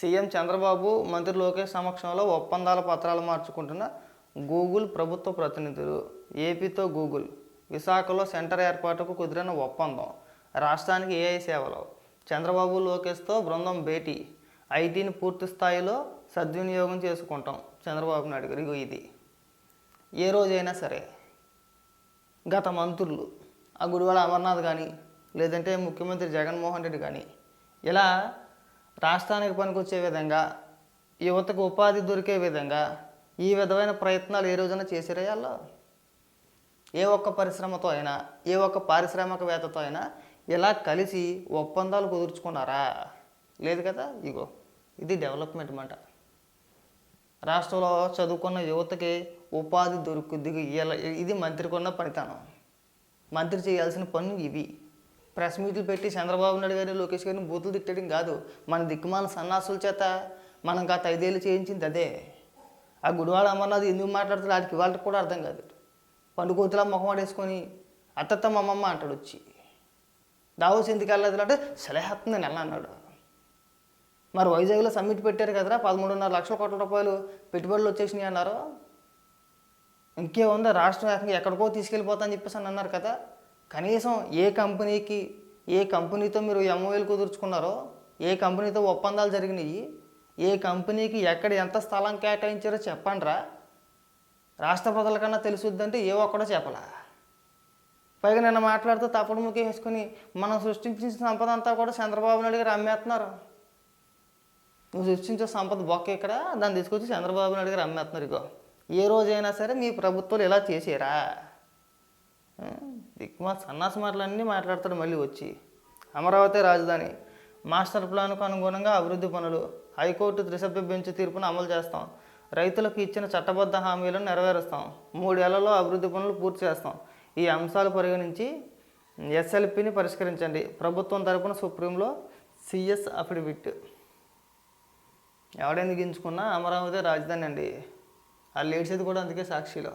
CM Chandrababu మంత్రి లోకేష్ సమక్షంలో ఒప్పందాల పత్రాలు మార్చుకుంటున్న గూగుల్ ప్రభుత్వ ప్రతినిధులు ఏపీతో గూగుల్ విశాఖలో సెంటర్ ఏర్పాటుకు కుదిరిన ఒప్పందం రాష్ట్రానికి ఏఐ సేవలు చంద్రబాబు లోకేష్తో బృందం భేటీ ఐటీని పూర్తి స్థాయిలో సద్వినియోగం చేసుకుంటాం చంద్రబాబు నాయుడు గారు. ఇది. ఏ రోజైనా సరే గత మంత్రులు ఆ గుడివాడ అమర్నాథ్ కానీ లేదంటే ముఖ్యమంత్రి జగన్మోహన్ రెడ్డి కానీ ఇలా రాష్ట్రానికి పనికొచ్చే విధంగా యువతకు ఉపాధి దొరికే విధంగా ఈ విధమైన ప్రయత్నాలు ఏ రోజైనా చేసిరే ఏ ఒక్క పరిశ్రమతో అయినా ఏ ఒక్క పారిశ్రామికవేత్తతో అయినా ఇలా కలిసి ఒప్పందాలు కుదుర్చుకున్నారా? లేదు కదా? ఇగో ఇది డెవలప్మెంట్ అంట రాష్ట్రంలో చదువుకున్న యువతకి ఉపాధి దొరుకుద్ది ఇలా ఇది మంత్రికున్న పనితనం. మంత్రి చేయాల్సిన పనులు ఇవి. ప్రెస్ మీట్లు పెట్టి చంద్రబాబు నాయుడు గారిని లోకేష్ గారిని బూతులు తిట్టడం కాదు. మన దిక్కుమాల సన్నాసుల చేత మనం గత ఐదేళ్ళు చేయించింది అదే. ఆ గుడివాడ అమర్నాథ్ ఎందుకు మాట్లాడుతాడు వాడికి వాళ్ళకి కూడా అర్థం కాదు. పండుకోతులా ముఖం వాడేసుకొని అత్తత్త మా అమ్మమ్మ అంటాడు వచ్చి. దావోస్ ఎందుకు వెళ్ళదు అంటే సలహేస్తుంది నెల అన్నాడు మరి వైజాగ్లో సమ్మిట్ పెట్టారు కదరా పదమూడున్నర లక్షల కోట్ల రూపాయలు పెట్టుబడులు వచ్చేసినాయి అన్నారు. ఇంకేముందా రాష్ట్రం ఏకంగా ఎక్కడికో తీసుకెళ్ళిపోతా అని చెప్పేసి అని అన్నారు కదా. కనీసం ఏ కంపెనీకి ఏ కంపెనీతో మీరు ఎంఓఎల్ కుదుర్చుకున్నారో ఏ కంపెనీతో ఒప్పందాలు జరిగినాయి ఏ కంపెనీకి ఎక్కడ ఎంత స్థలం కేటాయించారో చెప్పండిరా. రాష్ట్ర ప్రజల కన్నా తెలుసుద్దంటే ఏ ఒక్కడో చెప్పలా. పైగా నిన్న మాట్లాడుతూ తప్పుడు ముఖం వేసుకుని మనం సృష్టించిన సంపద అంతా కూడా చంద్రబాబు నాయుడు గారు అమ్మేస్తున్నారు. నువ్వు సృష్టించే సంపద బొక్క ఇక్కడ దాన్ని తీసుకొచ్చి చంద్రబాబు నాయుడు గారు అమ్మేస్తున్నారు ఇగో. ఏ రోజైనా సరే మీ ప్రభుత్వాలు ఇలా చేసారా. దిక్మా సన్నాస మాటలన్నీ మాట్లాడతాడు మళ్ళీ వచ్చి. అమరావతి రాజధాని. మాస్టర్ ప్లాన్కు అనుగుణంగా అభివృద్ధి పనులు హైకోర్టు త్రిసభ్య బెంచ్ తీర్పును అమలు చేస్తాం. రైతులకు ఇచ్చిన చట్టబద్ధ హామీలను నెరవేరుస్తాం. మూడేళ్ళలో అభివృద్ధి పనులు పూర్తి చేస్తాం. ఈ అంశాలు పరిగణించి ఎస్ఎల్పిని పరిష్కరించండి. ప్రభుత్వం తరపున సుప్రీంలో సిఎస్ అఫిడవిట్. ఎవడెందుకు గించుకున్నా అమరావతి రాజధాని అండి. ఆ ఏడ్చేది కూడా అందుకే సాక్షిలో.